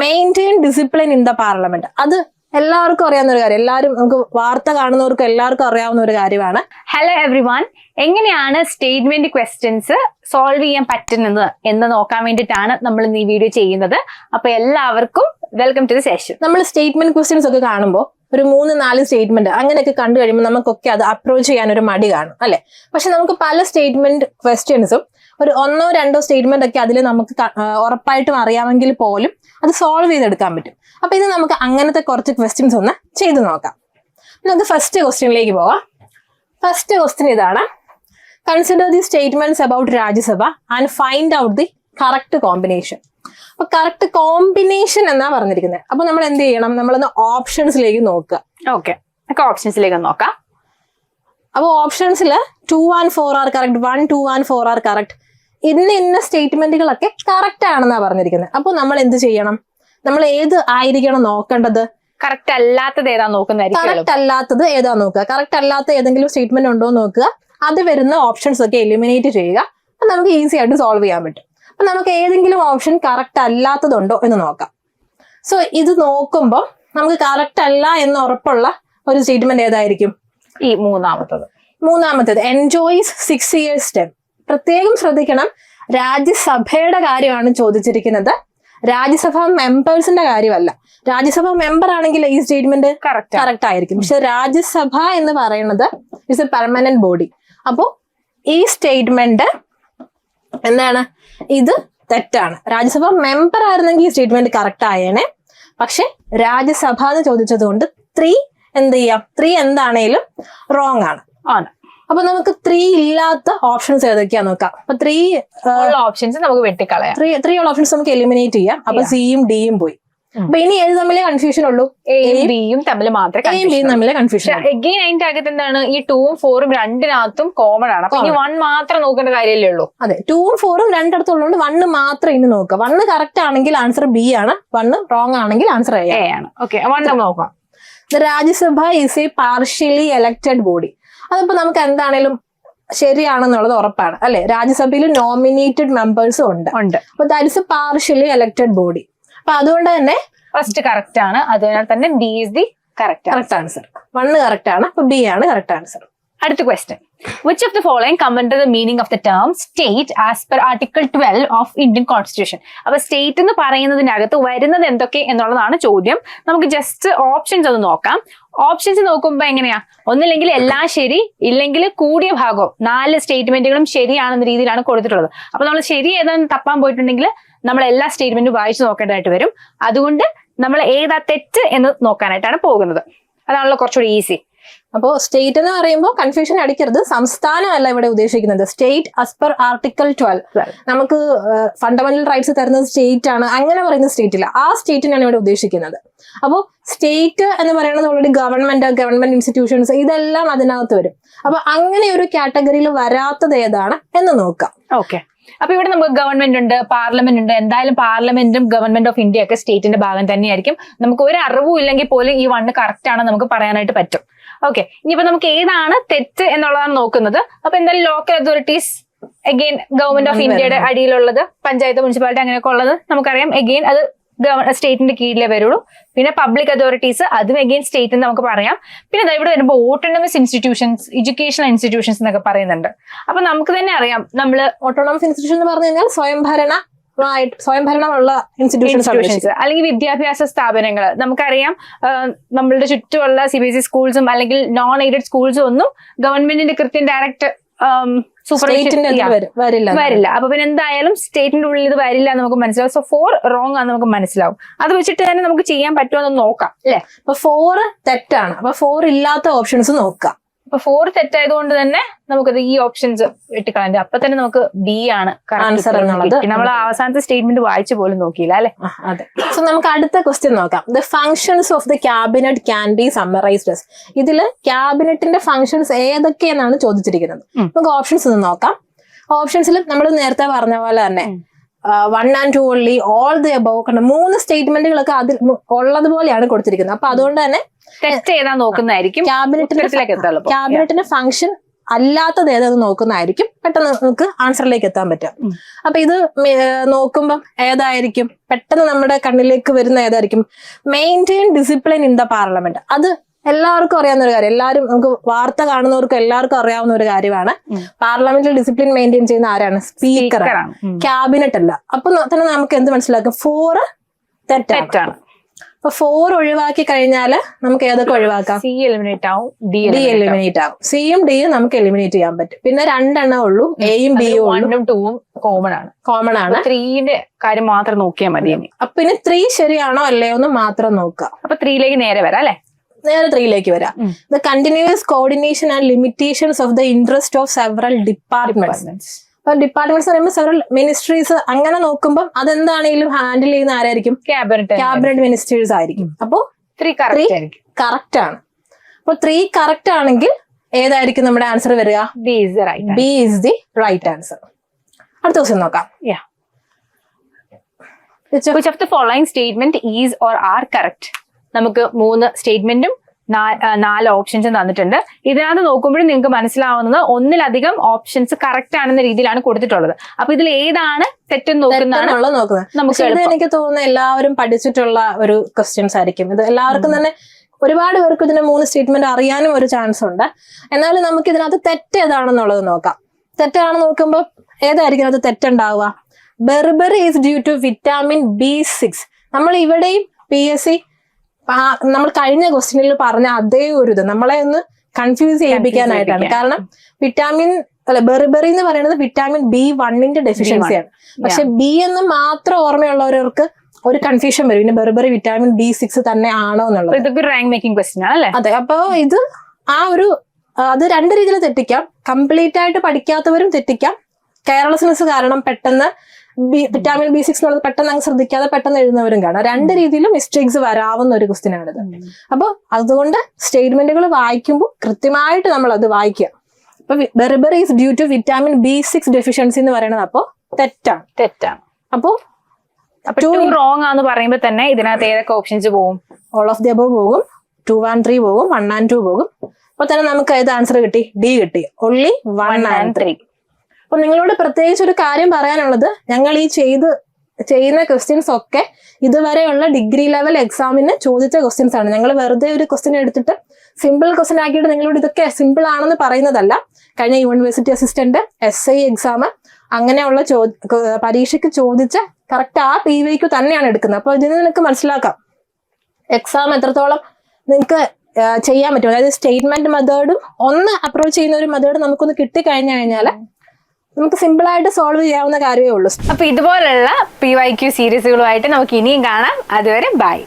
Maintain discipline in the parliament അത് എല്ലാവർക്കും അറിയാവുന്ന ഒരു കാര്യം. എല്ലാവരും നമുക്ക് വാർത്ത കാണുന്നവർക്കും എല്ലാവർക്കും അറിയാവുന്ന ഒരു കാര്യമാണ്. ഹലോ എവ്രി വൺ എങ്ങനെയാണ് സ്റ്റേറ്റ്മെന്റ് ക്വസ്റ്റ്യൻസ് സോൾവ് ചെയ്യാൻ പറ്റുന്നത് എന്ന് നോക്കാൻ വേണ്ടിയിട്ടാണ് നമ്മൾ ഇന്ന് ഈ വീഡിയോ ചെയ്യുന്നത്. അപ്പൊ എല്ലാവർക്കും വെൽക്കം ടു ദ സെഷൻ നമ്മൾ സ്റ്റേറ്റ്മെന്റ് ക്വസ്റ്റ്യൻസ് ഒക്കെ കാണുമ്പോൾ ഒരു മൂന്ന് നാല് സ്റ്റേറ്റ്മെന്റ് അങ്ങനെയൊക്കെ കണ്ടു കഴിയുമ്പോൾ നമുക്കൊക്കെ അത് അപ്രോച്ച് ചെയ്യാൻ ഒരു മടി കാണും അല്ലെ? പക്ഷെ നമുക്ക് പല സ്റ്റേറ്റ്മെന്റ് ക്വസ്റ്റ്യൻസും ഒരു ഒന്നോ രണ്ടോ സ്റ്റേറ്റ്മെന്റ് ഒക്കെ അതിൽ നമുക്ക് ഉറപ്പായിട്ടും അറിയാമെങ്കിൽ പോലും അത് സോൾവ് ചെയ്തെടുക്കാൻ പറ്റും. അപ്പൊ ഇത് നമുക്ക് അങ്ങനത്തെ കുറച്ച് ക്വസ്റ്റ്യൻസ് ഒന്ന് ചെയ്തു നോക്കാം. നമുക്ക് ഫസ്റ്റ് ക്വസ്റ്റ്യനിലേക്ക് പോവാം. ഫസ്റ്റ് ക്വസ്റ്റ്യൻ ഇതാണ്. Consider the statements about Rajya Sabha and find out the correct combination അപ്പൊ കറക്റ്റ് കോമ്പിനേഷൻ എന്നാ പറഞ്ഞിരിക്കുന്നത് അപ്പൊ നമ്മൾ എന്ത് ചെയ്യണം? നമ്മളൊന്ന് ഓപ്ഷൻസിലേക്ക് നോക്കുക. ഓക്കെ ഓപ്ഷൻസിലേക്ക് നോക്കാം. അപ്പോൾ ഓപ്ഷൻസിൽ two and four are correct one two and four are correct ഇന്ന ഇന്ന സ്റ്റേറ്റ്മെന്റുകളൊക്കെ കറക്റ്റ് ആണെന്നാണ് പറഞ്ഞിരിക്കുന്നത് അപ്പൊ നമ്മൾ എന്ത് ചെയ്യണം? നമ്മൾ ഏത് ആയിരിക്കണം നോക്കേണ്ടത്? കറക്റ്റ് അല്ലാത്തത് ഏതാ നോക്കുന്നത്. കറക്റ്റ് അല്ലാത്തത് ഏതാ നോക്കുക? കറക്റ്റ് അല്ലാത്ത ഏതെങ്കിലും സ്റ്റേറ്റ്മെന്റ് ഉണ്ടോ എന്ന് നോക്കുക. അത് വരുന്ന ഓപ്ഷൻസ് ഒക്കെ എലിമിനേറ്റ് ചെയ്യുക. അപ്പൊ നമുക്ക് ഈസി ആയിട്ട് സോൾവ് ചെയ്യാൻ പറ്റും. അപ്പൊ നമുക്ക് ഏതെങ്കിലും ഓപ്ഷൻ കറക്റ്റ് അല്ലാത്തതുണ്ടോ എന്ന് നോക്കാം. സോ ഇത് നോക്കുമ്പോൾ നമുക്ക് കറക്റ്റ് അല്ല എന്ന് ഉറപ്പുള്ള ഒരു സ്റ്റേറ്റ്മെന്റ് ഏതായിരിക്കും? ഈ മൂന്നാമത്തത്. മൂന്നാമത്തത്. എൻജോയ്സ് സിക്സ് ഇയേഴ്സ് ടെം പ്രത്യേകം ശ്രദ്ധിക്കണം. രാജ്യസഭയുടെ കാര്യമാണ് ചോദിച്ചിരിക്കുന്നത്. രാജ്യസഭ മെമ്പേഴ്സിന്റെ കാര്യമല്ല. രാജ്യസഭ മെമ്പർ ആണെങ്കിൽ ഈ സ്റ്റേറ്റ്മെന്റ് കറക്റ്റ് ആയിരിക്കും. പക്ഷെ രാജ്യസഭ എന്ന് പറയുന്നത് ഇറ്റ്സ് എ പെർമനന്റ് ബോഡി അപ്പോ ഈ സ്റ്റേറ്റ്മെന്റ് എന്താണ്? ഇത് തെറ്റാണ്. രാജ്യസഭ മെമ്പർ ആയിരുന്നെങ്കിൽ ഈ സ്റ്റേറ്റ്മെന്റ് കറക്റ്റ് ആയേനെ. പക്ഷെ രാജ്യസഭ എന്ന് ചോദിച്ചത് കൊണ്ട് ത്രീ എന്ത് ചെയ്യാം? ത്രീ എന്താണേലും റോങ് ആണ്. ആണ്. അപ്പൊ നമുക്ക് ത്രീ ഇല്ലാത്ത ഓപ്ഷൻസ് ഏതൊക്കെയാ നോക്കാം. അപ്പൊ ത്രീ ഓപ്ഷൻസ് നമുക്ക് വെട്ടിക്കളയാം. ത്രീ ത്രീ ഉള്ള ഓപ്ഷൻസ് നമുക്ക് എലിമിനേറ്റ് ചെയ്യാം. അപ്പൊ. സിയും ഡിയും പോയി. അപ്പൊ ഇനി ഏത് തമ്മിലേ കൺഫ്യൂഷൻ ഉള്ളൂ? എയും ബിയും തമ്മിൽ മാത്രമേ തമ്മിലെ കൺഫ്യൂഷൻ എഗെയിൻ അതിന്റെ അകത്ത് എന്താണ്? ഈ ടൂവും ഫോറും രണ്ടിനകത്തും കോമൺ ആണ്. അപ്പൊ ഇനി വൺ മാത്രം നോക്കേണ്ട കാര്യമല്ലേ ഉള്ളൂ? അതെ ടൂവും ഫോറും രണ്ടിടത്തുള്ളതുകൊണ്ട് വണ്ണ് മാത്രം ഇനി നോക്കുക. വണ്ണ് കറക്റ്റ് ആണെങ്കിൽ ആൻസർ ബി ആണ്. വണ്ണ് റോങ് ആണെങ്കിൽ ആൻസർ എ ആണ്. ഓക്കെ വൺ നോക്കാം. Rajya Sabha is a partially elected body അതിപ്പോ നമുക്ക് എന്താണേലും ശരിയാണെന്നുള്ളത് ഉറപ്പാണ് അല്ലെ? രാജ്യസഭയിൽ നോമിനേറ്റഡ് മെമ്പേഴ്സും ഉണ്ട്. ഉണ്ട്. അപ്പൊ that is a partially elected body അപ്പൊ അതുകൊണ്ട് തന്നെ ഫസ്റ്റ് കറക്റ്റ് ആണ്. അതിനാൽ തന്നെ B is the correct correct answer one correct ആണ്. അപ്പൊ ബി ആണ് കറക്റ്റ് ആൻസർ അടുത്ത question which of the following comment the meaning of the term state as per article twelve of Indian constitution അപ്പൊ state എന്ന് പറയുന്നതിനകത്ത് വരുന്നത് എന്തൊക്കെ എന്നുള്ളതാണ് ചോദ്യം. നമുക്ക് ജസ്റ്റ് ഓപ്ഷൻസ് ഒന്ന് നോക്കാം. ഓപ്ഷൻസ് നോക്കുമ്പോ എങ്ങനെയാ? ഒന്നില്ലെങ്കിൽ എല്ലാം ശരി ഇല്ലെങ്കിൽ കൂടിയ ഭാഗവും. നാല് സ്റ്റേറ്റ്മെന്റുകളും ശരിയാണെന്ന രീതിയിലാണ് കൊടുത്തിട്ടുള്ളത്. അപ്പൊ നമ്മൾ ശരി ഏതാണ് തപ്പാൻ പോയിട്ടുണ്ടെങ്കിൽ നമ്മൾ എല്ലാ സ്റ്റേറ്റ്മെന്റും വായിച്ചു നോക്കേണ്ടതായിട്ട് വരും. അതുകൊണ്ട് നമ്മൾ ഏതാ തെറ്റ് എന്ന് നോക്കാനായിട്ടാണ് പോകുന്നത്. അതാണല്ലോ കുറച്ചുകൂടി ഈസി അപ്പോ സ്റ്റേറ്റ് എന്ന് പറയുമ്പോൾ കൺഫ്യൂഷൻ അടിക്കരുത്. സംസ്ഥാനമല്ല ഇവിടെ ഉദ്ദേശിക്കുന്നത്. State as per article twelve 12. നമുക്ക് ഫണ്ടമെന്റൽ റൈറ്റ്സ് തരുന്നത് സ്റ്റേറ്റ് ആണ്. അങ്ങനെ പറയുന്ന സ്റ്റേറ്റ് ഇല്ല. ആ സ്റ്റേറ്റിനാണ് ഇവിടെ ഉദ്ദേശിക്കുന്നത്. അപ്പോൾ സ്റ്റേറ്റ് എന്ന് പറയുന്നത് ഓൾറെഡി ഗവൺമെന്റ് ഗവൺമെന്റ് ഇൻസ്റ്റിറ്റ്യൂഷൻസ് ഇതെല്ലാം അതിനകത്ത് വരും. അപ്പൊ അങ്ങനെ ഒരു കാറ്റഗറിയിൽ വരാത്തത് ഏതാണ് എന്ന് നോക്കാം. ഓക്കെ അപ്പൊ ഇവിടെ നമുക്ക് ഗവൺമെന്റ് ഉണ്ട് പാർലമെന്റ് ഉണ്ട്. എന്തായാലും പാർലമെന്റും ഗവൺമെന്റ് ഓഫ് ഇന്ത്യ ഒക്കെ സ്റ്റേറ്റിന്റെ ഭാഗം തന്നെയായിരിക്കും. നമുക്ക് ഒരു അറിവും ഇല്ലെങ്കിൽ പോലും ഈ വണ്ണ് കറക്റ്റ് ആണ് നമുക്ക് പറയാനായിട്ട് പറ്റും. ഓക്കെ ഇനിയിപ്പോ നമുക്ക് ഏതാണ് തെറ്റ് എന്നുള്ളതാണ് നോക്കുന്നത്. അപ്പൊ എന്തായാലും local authorities again government of ഇന്ത്യയുടെ അടിയിലുള്ളത് പഞ്ചായത്ത് മുനിസിപ്പാലിറ്റി അങ്ങനെയൊക്കെ ഉള്ളത് നമുക്കറിയാം. അഗെയിൻ അത് സ്റ്റേറ്റിന്റെ കീഴിലേ വരുള്ളൂ. പിന്നെ പബ്ലിക് അതോറിറ്റീസ് അതും എഗെയിൻ സ്റ്റേറ്റ് എന്ന് നമുക്ക് പറയാം. പിന്നെ ഇവിടെ വരുമ്പോൾ ഓട്ടോണമസ് ഇൻസ്റ്റിറ്റ്യൂഷൻസ് എഡ്യൂക്കേഷണൽ ഇൻസ്റ്റിറ്റ്യൂഷൻസ് എന്നൊക്കെ പറയുന്നുണ്ട്. അപ്പൊ നമുക്ക് തന്നെ അറിയാം നമ്മൾ ഓട്ടോണമസ് ഇൻസ്റ്റിറ്റ്യൂഷൻ എന്ന് പറഞ്ഞു കഴിഞ്ഞാൽ സ്വയംഭരണ സ്വയംഭരണമുള്ള ഇൻസ്റ്റിറ്റ്യൂഷൻസ് അല്ലെങ്കിൽ വിദ്യാഭ്യാസ സ്ഥാപനങ്ങൾ നമുക്കറിയാം നമ്മളുടെ ചുറ്റുമുള്ള സി ബി എസ് ഇ സ്കൂൾസും അല്ലെങ്കിൽ നോൺ എയ്ഡഡ് സ്കൂൾസും ഒന്നും ഗവൺമെന്റിന്റെ കൃത്യം ഡയറക്റ്റ് വരില്ല അപ്പൊ പിന്നെ എന്തായാലും സ്റ്റേറ്റിന്റെ ഉള്ളിൽ ഇത് വരില്ല എന്ന് നമുക്ക് മനസ്സിലാവും. സോ ഫോർ റോങ് ആണ് നമുക്ക് മനസ്സിലാവും. അത് വെച്ചിട്ട് തന്നെ നമുക്ക് ചെയ്യാൻ പറ്റുമോ എന്ന് നോക്കാം അല്ലെ? അപ്പൊ ഫോർ തെറ്റാണ്. അപ്പൊ ഫോർ ഇല്ലാത്ത ഓപ്ഷൻസ് നോക്കാം. അപ്പൊ ഫോർ തെറ്റായതുകൊണ്ട് തന്നെ നമുക്കത് ഈ ഓപ്ഷൻസ് വെട്ടിക്കളയാം അപ്പൊ തന്നെ നമുക്ക് ബി ആണ് ആൻസർ എന്നുള്ളത്. നമ്മൾ അവസാനത്തെ സ്റ്റേറ്റ്മെന്റ് വായിച്ചു പോലും നോക്കിയില്ല അല്ലെ? അതെ. സോ നമുക്ക് അടുത്ത ക്വസ്റ്റ്യൻ നോക്കാം. The functions of the cabinet can be summarised ഇതിൽ ക്യാബിനറ്റിന്റെ ഫങ്ഷൻസ് ഏതൊക്കെയെന്നാണ് ചോദിച്ചിരിക്കുന്നത്. നമുക്ക് ഓപ്ഷൻസ് ഒന്ന് നോക്കാം. ഓപ്ഷൻസിൽ നമ്മൾ നേരത്തെ പറഞ്ഞ പോലെ തന്നെ. One and two only all the above കണ്ട മൂന്ന് സ്റ്റേറ്റ്മെന്റുകളൊക്കെ അതിൽ ഉള്ളതുപോലെയാണ് കൊടുത്തിരിക്കുന്നത്. അപ്പൊ അതുകൊണ്ട് തന്നെ ടെസ്റ്റ് ചെയ്താൽ നോക്കുന്നതായിരിക്കും. എളുപ്പം. ക്യാബിനറ്റിന്റെ ഫംഗ്ഷൻ അല്ലാത്തത് ഏതെന്ന് നോക്കുന്നതായിരിക്കും. പെട്ടെന്ന് നമുക്ക് ആൻസറിലേക്ക് എത്താൻ പറ്റുക ഉം. അപ്പൊ ഇത് നോക്കുമ്പോൾ നോക്കുമ്പം ഏതായിരിക്കും? പെട്ടെന്ന് നമ്മുടെ കണ്ണിലേക്ക് വരുന്ന ഏതായിരിക്കും? Maintain discipline in the parliament അത് എല്ലാവർക്കും അറിയാവുന്ന ഒരു കാര്യം. എല്ലാവരും നമുക്ക് വാർത്ത കാണുന്നവർക്ക് എല്ലാവർക്കും അറിയാവുന്ന ഒരു കാര്യമാണ്. പാർലമെന്റിൽ ഡിസിപ്ലിൻ മെയിന്റെയിൻ ചെയ്യുന്ന ആരാണ്? സ്പീക്കർ. ക്യാബിനറ്റ് അല്ല. അപ്പൊ തന്നെ നമുക്ക് എന്ത് മനസ്സിലാക്കും? ഫോർ തെറ്റാണ്. അപ്പൊ ഫോർ ഒഴിവാക്കി കഴിഞ്ഞാൽ നമുക്ക് ഏതൊക്കെ ഒഴിവാക്കാം? സി എലിമിനേറ്റ് ആവും ഡി എലിമിനേറ്റ് ആവും. സിയും ഡിയും നമുക്ക് എലിമിനേറ്റ് ചെയ്യാൻ പറ്റും. പിന്നെ രണ്ടെണ്ണം ഉള്ളൂ. എയും ബിയും വണ്ണും ടൂവും കോമൺ ആണ്. കോമൺ ആണ്. ത്രീന്റെ കാര്യം മാത്രം നോക്കിയാൽ മതി അപ്പൊ ഇനി ത്രീ ശരിയാണോ അല്ലയോ എന്ന് മാത്രം നോക്കുക അപ്പൊ ത്രീയിലേക്ക് നേരെ വരാം അല്ലെ? നേരെ ത്രീയിലേക്ക് വരാം. The continuous coordination and limitations of the interest of several departments അപ്പൊ ഡിപ്പാർട്ട്മെന്റ്സ് പറയുമ്പോൾ സെവറൽ മിനിസ്ട്രീസ് അങ്ങനെ നോക്കുമ്പോൾ അതെന്താണെങ്കിലും ഹാൻഡിൽ ചെയ്യുന്ന ആരായിരിക്കും? ക്യാബിനറ്റ് ക്യാബിനറ്റ് മിനിസ്റ്റേഴ്സ് ആയിരിക്കും. അപ്പോ ത്രീ കറക്റ്റ് ആണ്. അപ്പൊ ത്രീ കറക്റ്റ് ആണെങ്കിൽ ഏതായിരിക്കും നമ്മുടെ ആൻസർ വരിക? B is right B is the right answer അടുത്ത ദിവസം നോക്കാം. Yeah which of the following statement is or are correct നമുക്ക് മൂന്ന് സ്റ്റേറ്റ്മെന്റും നാല് ഓപ്ഷൻസും തന്നിട്ടുണ്ട്. ഇതിനകത്ത് നോക്കുമ്പോഴും നിങ്ങൾക്ക് മനസ്സിലാവുന്നത് ഒന്നിലധികം ഓപ്ഷൻസ് കറക്റ്റ് ആണെന്ന രീതിയിലാണ് കൊടുത്തിട്ടുള്ളത്. അപ്പൊ ഇതിൽ ഏതാണ് തെറ്റെന്ന് നോക്കുന്നതാണ് നോക്കുന്നത്. നമുക്ക്. എനിക്ക് തോന്നുന്നത് എല്ലാവരും പഠിച്ചിട്ടുള്ള ഒരു ക്വസ്റ്റ്യൻസ് ആയിരിക്കും. ഇത് എല്ലാവർക്കും തന്നെ ഒരുപാട് പേർക്ക് ഇതിന്റെ മൂന്ന് സ്റ്റേറ്റ്മെന്റ് അറിയാനും ഒരു ചാൻസ് ഉണ്ട്. എന്നാലും നമുക്ക് ഇതിനകത്ത് തെറ്റ് ഏതാണെന്നുള്ളത് നോക്കാം. തെറ്റാണ് നോക്കുമ്പോൾ ഏതായിരിക്കും അത് തെറ്റുണ്ടാവുക? Beriberi is due to vitamin B six നമ്മൾ ഇവിടെയും പി എസ് സി നമ്മൾ കഴിഞ്ഞ ക്വസ്റ്റ്യനിൽ പറഞ്ഞ അതേ ഒരു ഇത്. നമ്മളെ ഒന്ന് കൺഫ്യൂസ് ചെയ്യിപ്പിക്കാനായിട്ടാണ്. കാരണം വിറ്റാമിൻ അല്ല ബെറിബെറി എന്ന് പറയുന്നത് വിറ്റാമിൻ ബി വണ്ണിന്റെ ഡെഫിഷ്യൻസിയാണ് പക്ഷെ ബി എന്ന് മാത്രം ഓർമ്മയുള്ളവർക്ക് ഒരു കൺഫ്യൂഷൻ വരും. പിന്നെ ബെറിബെറി വിറ്റാമിൻ ബി സിക്സ് തന്നെ ആണോ എന്നുള്ളത്. ഇതൊക്കെ റാങ്ക് മേക്കിംഗ് ക്വസ്റ്റ്യൻ ആണ് അതെ അപ്പൊ ഇത് ആ ഒരു അത് രണ്ട് രീതിയിൽ തെറ്റിക്കാം. കംപ്ലീറ്റ് ആയിട്ട് പഠിക്കാത്തവരും തെറ്റിക്കാം. കെയർലെസ്നെസ് കാരണം പെട്ടെന്ന് ബി വിറ്റാമിൻ ബി സിക്സ് എന്നുള്ളത് പെട്ടെന്ന് അങ്ങ് ശ്രദ്ധിക്കാതെ പെട്ടെന്ന് എഴുതുന്നവരും കാണാം. രണ്ട് രീതിയിലും മിസ്റ്റേക്സ് വരാവുന്ന ഒരു ക്വസ്റ്റ്യൻ ആണിത്. അപ്പോൾ അതുകൊണ്ട് സ്റ്റേറ്റ്മെന്റുകൾ വായിക്കുമ്പോൾ കൃത്യമായിട്ട് നമ്മൾ അത് വായിക്കുക. അപ്പൊ beriberi is due to vitamin B six deficiency എന്ന് പറയുന്നത് അപ്പോൾ തെറ്റാണ്. തെറ്റാണ്. അപ്പോൾ അപ്പൊ ടു റോങ് ആന്ന് പറയുമ്പോ തന്നെ ഇതിനകത്ത് ഏതൊക്കെ ഓപ്ഷൻസ് പോകും ഓൾ ഓഫ് ദി അബോ പോകും. ടു ആൻഡ് ത്രീ പോകും. വൺ ആൻഡ് ടു പോകും. അപ്പൊ തന്നെ നമുക്ക് ഏത് ആൻസർ കിട്ടി? ഡി കിട്ടി. ഓൺലി വൺ ആൻഡ് ത്രീ അപ്പൊ നിങ്ങളോട് പ്രത്യേകിച്ച് ഒരു കാര്യം പറയാനുള്ളത് ഞങ്ങൾ ഈ ചെയ്ത് ചെയ്യുന്ന ക്വസ്റ്റ്യൻസ് ഒക്കെ ഇതുവരെയുള്ള ഡിഗ്രി ലെവൽ എക്സാമിന് ചോദിച്ച ക്വസ്റ്റ്യൻസ് ആണ്. ഞങ്ങൾ വെറുതെ ഒരു ക്വസ്റ്റ്യൻ എടുത്തിട്ട് സിമ്പിൾ ക്വസ്റ്റ്യൻ ആക്കിയിട്ട് നിങ്ങളോട് ഇതൊക്കെ സിമ്പിൾ ആണെന്ന് പറയുന്നതല്ല. കഴിഞ്ഞ university assistant S I exam അങ്ങനെയുള്ള ചോ പരീക്ഷയ്ക്ക് ചോദിച്ച കറക്റ്റ് ആ പി വൈക്ക് തന്നെയാണ് എടുക്കുന്നത്. അപ്പൊ ഇതിന് നിനക്ക് മനസ്സിലാക്കാം. എക്സാം എത്രത്തോളം നിങ്ങൾക്ക് ചെയ്യാൻ പറ്റും. അതായത് സ്റ്റേറ്റ്മെന്റ് മെത്തേഡും ഒന്ന് അപ്രോച്ച് ചെയ്യുന്ന ഒരു മെത്തേഡ് നമുക്കൊന്ന് കിട്ടിക്കഴിഞ്ഞു കഴിഞ്ഞാൽ നമുക്ക് സിമ്പിൾ ആയിട്ട് സോൾവ് ചെയ്യാവുന്ന കാര്യമേ ഉള്ളൂ. അപ്പൊ ഇതുപോലുള്ള പി വൈ ക്യു സീരീസുകളുമായിട്ട് നമുക്ക് ഇനിയും കാണാം. അതുവരെ ബൈ